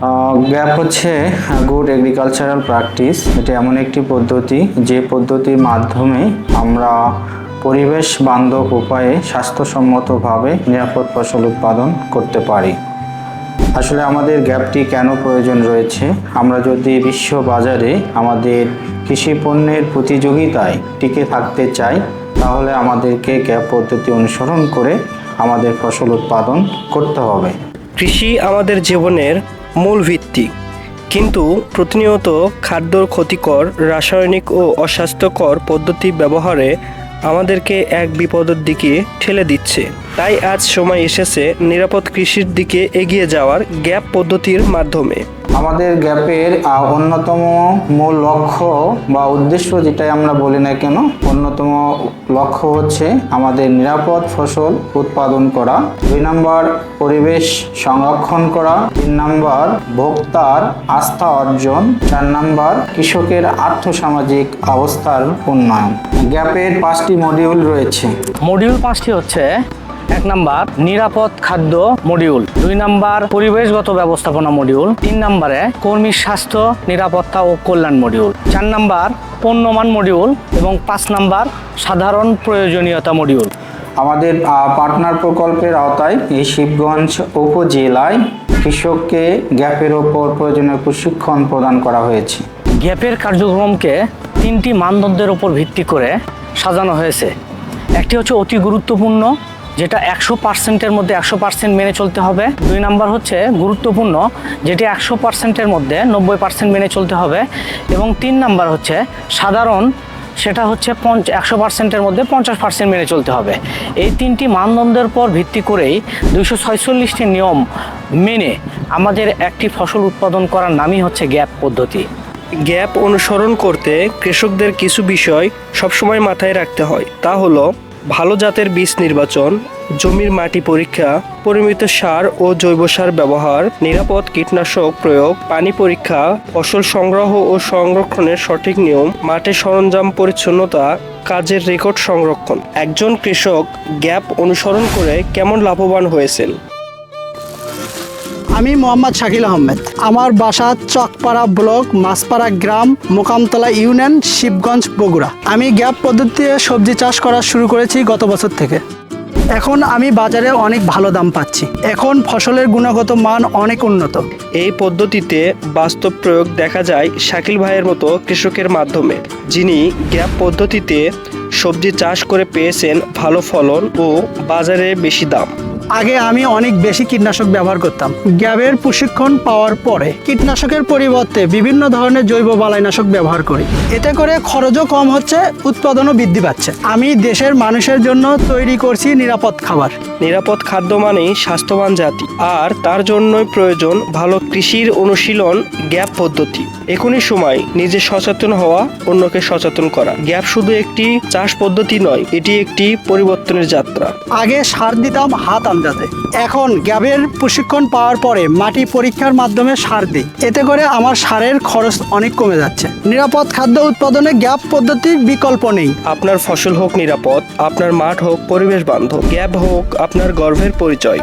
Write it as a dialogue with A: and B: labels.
A: Gap হচ্ছে good agricultural practice এটা এমন একটি পদ্ধতি, যে পদ্ধতির মাধ্যমে আমরা পরিবেশ বান্ধব উপায়ে স্বাস্থ্যসম্মতভাবে নিরাপদ ফসল উৎপাদন করতে পারি। আসলে আমাদের গ্যাপটি কেন প্রয়োজন রয়েছে? আমরা যদি বিশ্ব বাজারে আমাদের কৃষি পণ্যের প্রতিযোগিতায় টিকে থাকতে চাই, তাহলে আমাদেরকে গ্যাপ পদ্ধতি অনুসরণ করে আমাদের ফসল উৎপাদন করতে হবে।
B: কৃষি আমাদের জীবনের মূল ভিত্তি কিন্তু প্রতিনিয়ত খাদ্যর ক্ষতিকর, রাসায়নিক ও অস্বাস্থ্যকর পদ্ধতি ব্যবহারে আমাদেরকে এক বিপদের দিকে ঠেলে দিচ্ছে। তাই আজ সময় এসেছে নিরাপদ কৃষির দিকে এগিয়ে যাওয়ার গ্যাপ পদ্ধতির মাধ্যমে।
A: আমাদের গ্যাপের অন্যতম মূল লক্ষ্য বা উদ্দেশ্য যেটাই আমরা বলি না কেন, অন্যতম লক্ষ্য হচ্ছে আমাদের নিরাপদ ফসল উৎপাদন করা। দুই নম্বর, পরিবেশ সংরক্ষণ করা। তিন নম্বর, ভোক্তার আস্থা অর্জন। চার নম্বর, কৃষকের আর্থসামাজিক অবস্থার উন্নয়ন। গ্যাপের পাঁচটি মডিউল রয়েছে।
C: মডিউল পাঁচটি হচ্ছে এক নাম্বার নিরাপদ খাদ্য মডিউল। দুই নাম্বার পরিবেশগত ব্যবস্থাপনা মডিউল। তিন নম্বরে কর্মী স্বাস্থ্য নিরাপত্তা ও কল্যাণ মডিউল। চার নাম্বার পণ্যমান মডিউল এবং পাঁচ নাম্বার সাধারণ প্রয়োজনীয়তা মডিউল।
A: আমাদের পার্টনার প্রকল্পের আওতায় এই শিবগঞ্জ উপজেলায় কৃষককে গ্যাপের ওপর প্রয়োজনীয় প্রশিক্ষণ প্রদান করা হয়েছে।
C: গ্যাপের কার্যক্রমকে তিনটি মানদণ্ডের উপর ভিত্তি করে সাজানো হয়েছে। একটি হচ্ছে অতি গুরুত্বপূর্ণ যেটা একশো পার্সেন্টের মধ্যে একশো পার্সেন্ট মেনে চলতে হবে। দুই নাম্বার হচ্ছে গুরুত্বপূর্ণ, যেটি একশো পার্সেন্টের মধ্যে নব্বই পার্সেন্ট মেনে চলতে হবে। এবং তিন নাম্বার হচ্ছে সাধারণ, সেটা হচ্ছে পঞ্চ, একশো পার্সেন্টের মধ্যে পঞ্চাশ পার্সেন্ট মেনে চলতে হবে। এই তিনটি মানদণ্ডের পর ভিত্তি করেই দুইশো ছয়চল্লিশটি নিয়ম মেনে আমাদের একটি ফসল উৎপাদন করার নামই হচ্ছে গ্যাপ পদ্ধতি।
B: গ্যাপ অনুসরণ করতে কৃষকদের কিছু বিষয় সবসময় মাথায় রাখতে হয়। তা হলো ভালো জাতের বীজ নির্বাচন, জমির মাটি পরীক্ষা, পরিমিত সার ও জৈব সার ব্যবহার, নিরাপদ কীটনাশক প্রয়োগ, পানি পরীক্ষা, ফসল সংগ্রহ ও সংরক্ষণের সঠিক নিয়ম, মাঠে সরঞ্জাম পরিচ্ছন্নতা, কাজের রেকর্ড সংরক্ষণ। একজন কৃষক গ্যাপ অনুসরণ করে কেমন লাভবান হয়েছেন?
D: আমি মোহাম্মদ শাকিল আহমেদ। আমার বাসা চকপাড়া ব্লক মাছপাড়া গ্রাম মোকামতলা ইউনিয়ন শিবগঞ্জ বগুড়া। আমি গ্যাপ পদ্ধতিতে সবজি চাষ করা শুরু করেছি গত বছর থেকে। এখন আমি বাজারে অনেক ভালো দাম পাচ্ছি। এখন ফসলের গুণগত মান অনেক উন্নত।
B: এই পদ্ধতিতে বাস্তব প্রয়োগ দেখা যায় শাকিল ভাইয়ের মতো কৃষকের মাধ্যমে, যিনি গ্যাপ পদ্ধতিতে সবজি চাষ করে পেয়েছেন ভালো ফলন ও বাজারে বেশি দাম।
D: আগে আমি অনেক বেশি কীটনাশক ব্যবহার করতাম। গ্যাবের প্রশিক্ষণ পাওয়ার পরে কীটনাশকের পরিবর্তে বিভিন্ন ধরনের জৈব বালাইনাশক ব্যবহার করি। এতে করে খরচও কম হচ্ছে উৎপাদনও বৃদ্ধি পাচ্ছে। আমি দেশের মানুষের জন্য তৈরি করছি নিরাপদ খাবার।
B: নিরাপদ খাদ্য মানেই স্বাস্থ্যবান জাতি। আর তার জন্যই প্রয়োজন ভালো কৃষির অনুশীলন গ্যাপ পদ্ধতি। এখনই সময় নিজে সচেতন হওয়া অন্যকে সচেতন করা। গ্যাপ শুধু একটি চাষ পদ্ধতি নয় এটি একটি পরিবর্তনের যাত্রা।
D: আগে সার দিতাম হাত আন্দাজে এখন গ্যাবের প্রশিক্ষণ পাওয়ার পরে মাটি পরীক্ষার মাধ্যমে সার দিই। এতে করে আমার সারের খরচ অনেক কমে যাচ্ছে। নিরাপদ খাদ্য উৎপাদনে গ্যাপ পদ্ধতির বিকল্প নেই।
B: আপনার ফসল হোক নিরাপদ, আপনার মাঠ হোক, পরিবেশ বান্ধব, গ্যাপ হোক আপনার গর্ভের পরিচয়।